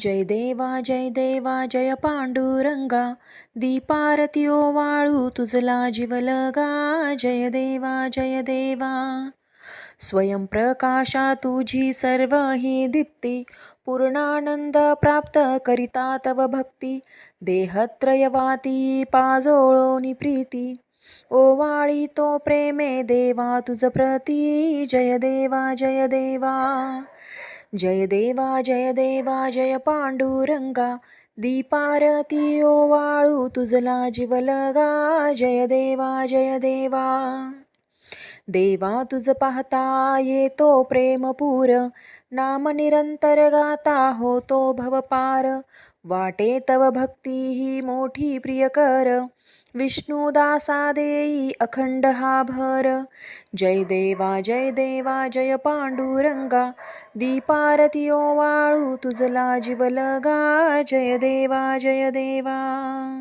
जय देवा जय देवा जय पांडुरंगा दीपारती ओवाळू तुझला जीवलगा जय देवा जय देवा. स्वयंप्रकाशा तुझी सर्व ही दीप्ती पूर्णानंद प्राप्त करिता तव भक्ती देहत्रयवाती पाजोळोनी प्रीती. ओवाळी तो प्रेमे देवा तुझ प्रती जय देवा जय देवा. जय देवा जय देवा जय पांडुरंगा दीपारती वाळू तुझला जीवलगा जय देवा जय देवा. देवा तुझ पाहता येतो प्रेमपूर नाम निरंतर गाता होतो भवपार. वाटे तव भक्ती ही मोठी प्रियकर. विष्णुदासा देई अखंड हा भर. जय देवा जय देवा जय पांडुरंगा. दीपारती वाळू तुझला जीवलगा जय देवा जय देवा.